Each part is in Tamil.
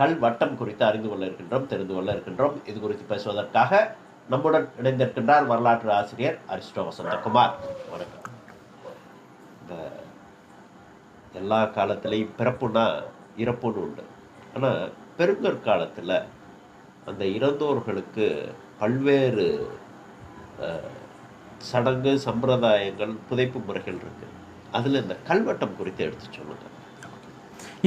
கல் வட்டம் குறித்து அறிந்து கொள்ள இருக்கின்றோம் தெரிந்து கொள்ள இருக்கின்றோம். இது குறித்து பேசுவதற்காக நம்முடன் இணைந்திருக்கின்றார் வரலாற்று ஆசிரியர் அரிஸ்டோ வசந்தகுமார். வணக்கம். இந்த எல்லா காலத்திலையும் பிறப்புனா இறப்புன்னு உண்டு. ஆனால் பெருங்கற்காலத்தில் அந்த இறந்தோர்களுக்கு பல்வேறு சடங்கு சம்பிரதாயங்கள் புதைப்பு முறைகள் இருக்குது அதில் இந்த கல்வட்டம் குறித்து எடுத்து சொல்லுங்கள்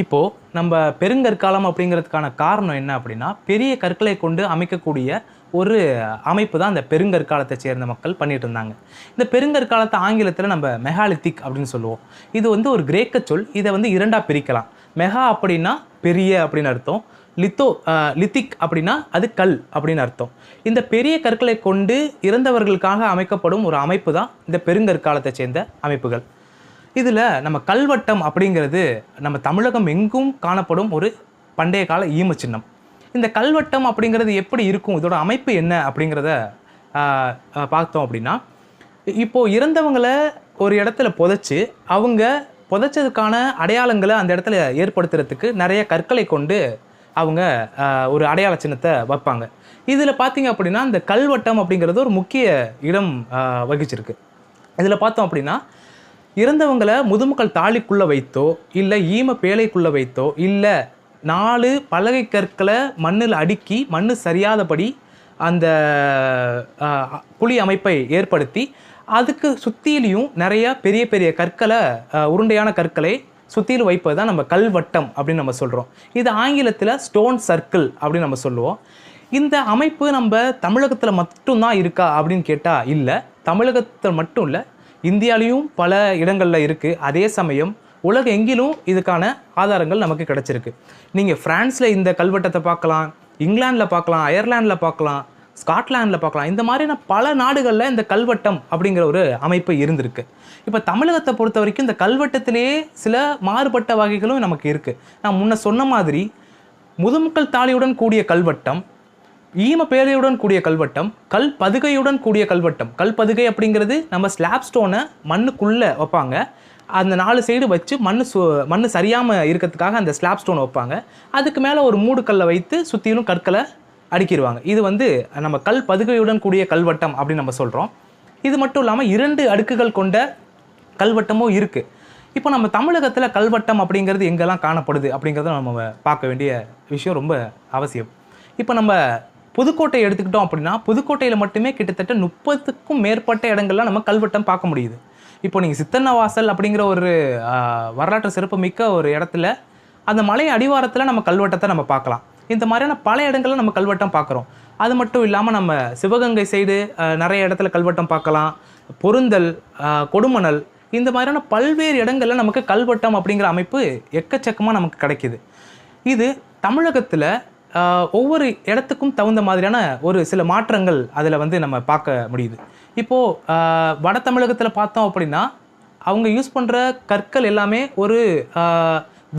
இப்போது நம்ம பெருங்கற்காலம் அப்படிங்கிறதுக்கான காரணம் என்ன அப்படின்னா பெரிய கற்களை கொண்டு அமைக்கக்கூடிய ஒரு அமைப்பு தான் அந்த பெருங்கற்காலத்தை சேர்ந்த மக்கள் பண்ணிட்டு இருந்தாங்க. இந்த பெருங்கற்காலத்தை ஆங்கிலத்தில் நம்ம மெகாலித்திக் அப்படின்னு சொல்லுவோம். இது வந்து ஒரு கிரேக்க சொல் இதை வந்து இரண்டாக பிரிக்கலாம். மெகா அப்படின்னா பெரிய அப்படின்னு அர்த்தம். லித்தோ லித்திக் அப்படின்னா அது கல் அப்படின்னு அர்த்தம். இந்த பெரிய கற்களை கொண்டு இறந்தவர்களுக்காக அமைக்கப்படும் ஒரு அமைப்பு தான் இந்த பெருங்கற்காலத்தை சேர்ந்த அமைப்புகள். இதில் நம்ம கல்வட்டம் அப்படிங்கிறது நம்ம தமிழகம் எங்கும் காணப்படும் ஒரு பண்டைய கால ஈம சின்னம். இந்த கல்வட்டம் அப்படிங்கிறது எப்படி இருக்கும்? இதோட அமைப்பு என்ன அப்படிங்கிறத பார்த்தோம் அப்படின்னா இப்போது இறந்தவங்களை ஒரு இடத்துல புதைச்சி அவங்க புதைச்சதுக்கான அடையாளங்களை அந்த இடத்துல ஏற்படுத்துறதுக்கு நிறைய கற்களை கொண்டு அவங்க ஒரு அடையாள சின்னத்தை வைப்பாங்க. இதில் பார்த்தீங்க அப்படின்னா இந்த கல்வட்டம் அப்படிங்கிறது ஒரு முக்கிய இடம் வகிச்சிருக்கு. இதில் பார்த்தோம் அப்படின்னா இறந்தவங்களை முதுமக்கள் தாலிக்குள்ளே வைத்தோ இல்லை ஈம பேழைக்குள்ளே வைத்தோ இல்லை நாலு பலகை கற்களை மண்ணில் அடுக்கி மண் சரியாதபடி அந்த குழி அமைப்பை ஏற்படுத்தி அதுக்கு சுற்றிலையும் நிறைய பெரிய பெரிய கற்களை உருண்டையான கற்களை சுற்றிலும் வைப்பது தான் நம்ம கல்வட்டம் அப்படின்னு நம்ம சொல்கிறோம் இது ஆங்கிலத்தில் ஸ்டோன் சர்க்கிள் அப்படின்னு நம்ம சொல்லுவோம். இந்த அமைப்பு நம்ம தமிழகத்தில் மட்டும்தான் இருக்கா அப்படின்னு கேட்டால் இல்லை. தமிழகத்தில் மட்டும் இல்லை இந்தியாலேயும் பல இடங்களில் இருக்குது அதே சமயம் உலக எங்கிலும் இதுக்கான ஆதாரங்கள் நமக்கு கிடைச்சிருக்கு. நீங்கள் ஃப்ரான்ஸில் இந்த கல்வெட்டத்தை பார்க்கலாம் இங்கிலாந்தில் பார்க்கலாம் அயர்லாண்டில் பார்க்கலாம் ஸ்காட்லாண்டில் பார்க்கலாம். இந்த மாதிரியான பல நாடுகளில் இந்த கல்வெட்டம் அப்படிங்கிற ஒரு அமைப்பு இருந்திருக்கு. இப்போ தமிழகத்தை பொறுத்த வரைக்கும் இந்த கல்வெட்டத்திலேயே சில மாறுபட்ட வகைகளும் நமக்கு இருக்குது நான் முன்ன சொன்ன மாதிரி முதுமக்கள் தாலியுடன் கூடிய கல்வெட்டம் ஈம பேழையுடன் கூடிய கல்வட்டம் கல் பதுகையுடன் கூடிய கல்வெட்டம். கல் பதுகை அப்படிங்கிறது நம்ம ஸ்லாப் ஸ்டோனை மண்ணுக்குள்ளே வைப்பாங்க. அந்த நாலு சைடு வச்சு மண் சு மண் சரியாமல் இருக்கிறதுக்காக அந்த ஸ்லாப் ஸ்டோன் வைப்பாங்க. அதுக்கு மேலே ஒரு மூடுக்கல்லை வைத்து சுற்றிலும் கற்களை அடுக்கிடுவாங்க. இது வந்து நம்ம கல் பதுகையுடன் கூடிய கல்வட்டம் அப்படின்னு நம்ம சொல்கிறோம் இது மட்டும் இல்லாமல் இரண்டு அடுக்குகள் கொண்ட கல்வட்டமும் இருக்குது இப்போ நம்ம தமிழகத்தில் கல்வட்டம் அப்படிங்கிறது எங்கெல்லாம் காணப்படுது அப்படிங்கிறத நம்ம பார்க்க வேண்டிய விஷயம் ரொம்ப அவசியம். இப்போ நம்ம புதுக்கோட்டை எடுத்துக்கிட்டோம் அப்படின்னா புதுக்கோட்டையில் மட்டுமே கிட்டத்தட்ட முப்பதுக்கும் மேற்பட்ட இடங்கள்ல நம்ம கல்வெட்டம் பார்க்க முடியுது. இப்போ நீங்கள் சித்தன்னவாசல் அப்படிங்கிற ஒரு வரலாற்று சிறப்பு மிக்க ஒரு இடத்துல அந்த மலை அடிவாரத்தில் நம்ம கல்வெட்டத்தை நம்ம பார்க்கலாம். இந்த மாதிரியான பல இடங்களில் நம்ம கல்வெட்டம் பார்க்குறோம். அது மட்டும் இல்லாமல் நம்ம சிவகங்கை சைடு நிறைய இடத்துல கல்வெட்டம் பார்க்கலாம். பொருந்தல் கொடுமணல் இந்த மாதிரியான பல்வேறு இடங்களில் நமக்கு கல்வெட்டம் அப்படிங்கிற அமைப்பு எக்கச்சக்கமாக நமக்கு கிடைக்கிது. இது தமிழகத்தில் ஒவ்வொரு இடத்துக்கும் தகுந்த மாதிரியான ஒரு சில மாற்றங்கள் அதில் வந்து நம்ம பார்க்க முடியுது. இப்போது வட தமிழகத்தில் பார்த்தோம் அப்படின்னா அவங்க யூஸ் பண்ணுற கற்கள் எல்லாமே ஒரு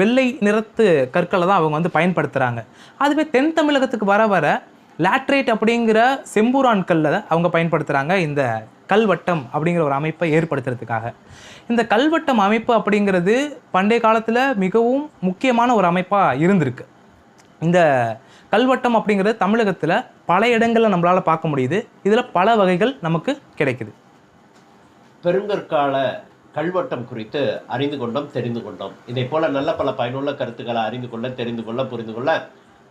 வெள்ளை நிறத்து கற்களை தான் அவங்க வந்து பயன்படுத்துகிறாங்க அதுவே தென் தமிழகத்துக்கு வர வர லேட்ரேட் அப்படிங்கிற செம்பூரான் கல்லை அவங்க பயன்படுத்துகிறாங்க இந்த கல்வட்டம் அப்படிங்கிற ஒரு அமைப்பை ஏற்படுத்துறதுக்காக. இந்த கல்வட்டம் அமைப்பு அப்படிங்கிறது பண்டைய காலத்தில் மிகவும் முக்கியமான ஒரு அமைப்பாக இருந்திருக்கு. இந்த கல்வட்டம் அப்படிங்கிறது தமிழகத்தில் பல இடங்களில் நம்மளால் பார்க்க முடியுது. இதில் பல வகைகள் நமக்கு கிடைக்குது. பெருங்கற்கால கல்வட்டம் குறித்து அறிந்து கொண்டோம் தெரிந்து கொண்டோம். இதை போல நல்ல பல பயனுள்ள கருத்துக்களை அறிந்து கொள்ள தெரிந்து கொள்ள புரிந்து கொள்ள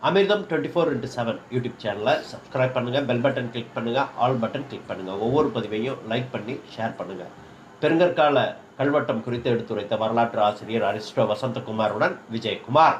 Amirtham twenty four into seven YouTube சேனலை சப்ஸ்கிரைப் பண்ணுங்கள் பெல் பட்டன் கிளிக் பண்ணுங்கள் ஆல் பட்டன் கிளிக் பண்ணுங்கள் ஒவ்வொரு பதிவையும் லைக் பண்ணி ஷேர் பண்ணுங்கள் பெருங்கற்கால கல்வட்டம் குறித்து எடுத்துரைத்த வரலாற்று ஆசிரியர் அரிஸ்டோ வசந்தகுமாருடன் விஜயகுமார்.